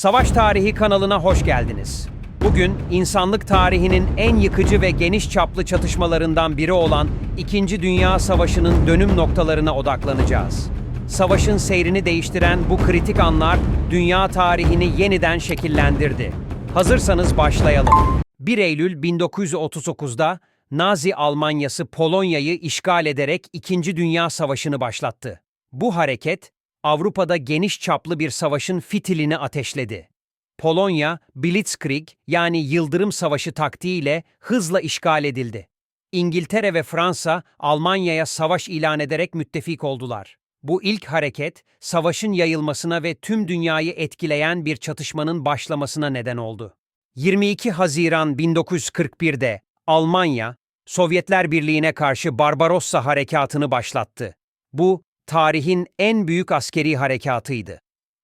Savaş Tarihi kanalına hoş geldiniz. Bugün insanlık tarihinin en yıkıcı ve geniş çaplı çatışmalarından biri olan İkinci Dünya Savaşı'nın dönüm noktalarına odaklanacağız. Savaşın seyrini değiştiren bu kritik anlar dünya tarihini yeniden şekillendirdi. Hazırsanız başlayalım. 1 Eylül 1939'da Nazi Almanyası Polonya'yı işgal ederek İkinci Dünya Savaşı'nı başlattı. Bu hareket Avrupa'da geniş çaplı bir savaşın fitilini ateşledi. Polonya, Blitzkrieg yani Yıldırım Savaşı taktiğiyle hızla işgal edildi. İngiltere ve Fransa, Almanya'ya savaş ilan ederek müttefik oldular. Bu ilk hareket, savaşın yayılmasına ve tüm dünyayı etkileyen bir çatışmanın başlamasına neden oldu. 22 Haziran 1941'de Almanya, Sovyetler Birliği'ne karşı Barbarossa harekatını başlattı. Bu, tarihin en büyük askeri harekatıydı.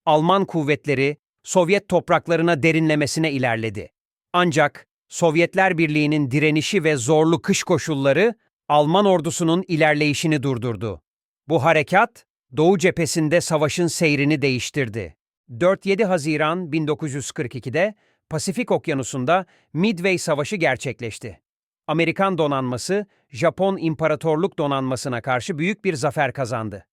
Alman kuvvetleri Sovyet topraklarına derinlemesine ilerledi. Ancak Sovyetler Birliği'nin direnişi ve zorlu kış koşulları Alman ordusunun ilerleyişini durdurdu. Bu harekat Doğu cephesinde savaşın seyrini değiştirdi. 4-7 Haziran 1942'de Pasifik Okyanusu'nda Midway Savaşı gerçekleşti. Amerikan donanması Japon İmparatorluk donanmasına karşı büyük bir zafer kazandı.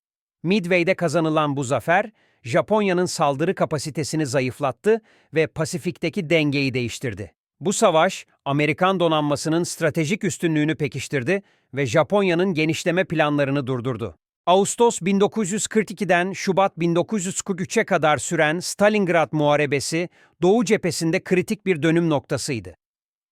Midway'de kazanılan bu zafer, Japonya'nın saldırı kapasitesini zayıflattı ve Pasifik'teki dengeyi değiştirdi. Bu savaş, Amerikan donanmasının stratejik üstünlüğünü pekiştirdi ve Japonya'nın genişleme planlarını durdurdu. Ağustos 1942'den Şubat 1943'e kadar süren Stalingrad Muharebesi, Doğu cephesinde kritik bir dönüm noktasıydı.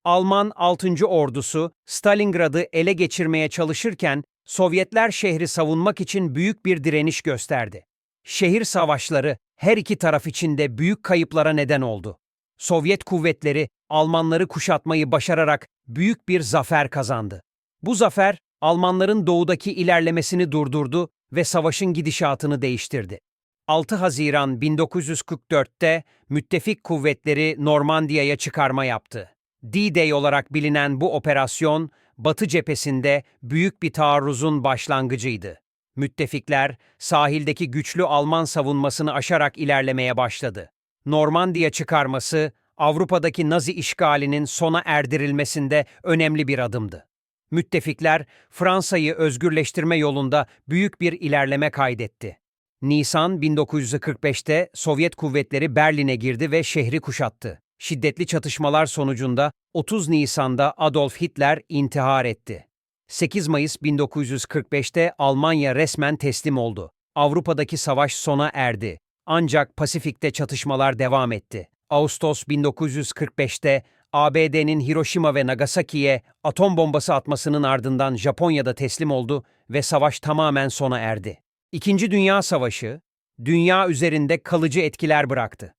Alman 6. Ordusu Stalingrad'ı ele geçirmeye çalışırken Sovyetler şehri savunmak için büyük bir direniş gösterdi. Şehir savaşları her iki taraf için de büyük kayıplara neden oldu. Sovyet kuvvetleri Almanları kuşatmayı başararak büyük bir zafer kazandı. Bu zafer Almanların doğudaki ilerlemesini durdurdu ve savaşın gidişatını değiştirdi. 6 Haziran 1944'te müttefik kuvvetleri Normandiya'ya çıkarma yaptı. D-Day olarak bilinen bu operasyon, Batı cephesinde büyük bir taarruzun başlangıcıydı. Müttefikler, sahildeki güçlü Alman savunmasını aşarak ilerlemeye başladı. Normandiya çıkarması, Avrupa'daki Nazi işgalinin sona erdirilmesinde önemli bir adımdı. Müttefikler, Fransa'yı özgürleştirme yolunda büyük bir ilerleme kaydetti. Nisan 1945'te Sovyet kuvvetleri Berlin'e girdi ve şehri kuşattı. Şiddetli çatışmalar sonucunda 30 Nisan'da Adolf Hitler intihar etti. 8 Mayıs 1945'te Almanya resmen teslim oldu. Avrupa'daki savaş sona erdi. Ancak Pasifik'te çatışmalar devam etti. Ağustos 1945'te ABD'nin Hiroşima ve Nagasaki'ye atom bombası atmasının ardından Japonya'da teslim oldu ve savaş tamamen sona erdi. İkinci Dünya Savaşı, dünya üzerinde kalıcı etkiler bıraktı.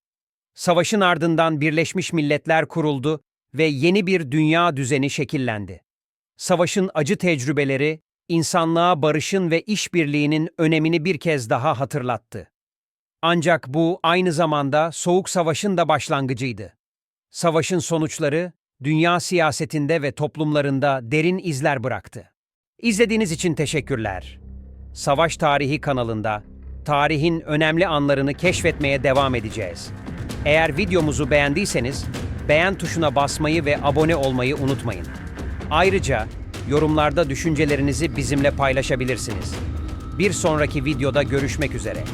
Savaşın ardından Birleşmiş Milletler kuruldu ve yeni bir dünya düzeni şekillendi. Savaşın acı tecrübeleri, insanlığa barışın ve işbirliğinin önemini bir kez daha hatırlattı. Ancak bu aynı zamanda Soğuk Savaş'ın da başlangıcıydı. Savaşın sonuçları, dünya siyasetinde ve toplumlarında derin izler bıraktı. İzlediğiniz için teşekkürler. Savaş Tarihi kanalında tarihin önemli anlarını keşfetmeye devam edeceğiz. Eğer videomuzu beğendiyseniz beğen tuşuna basmayı ve abone olmayı unutmayın. Ayrıca yorumlarda düşüncelerinizi bizimle paylaşabilirsiniz. Bir sonraki videoda görüşmek üzere.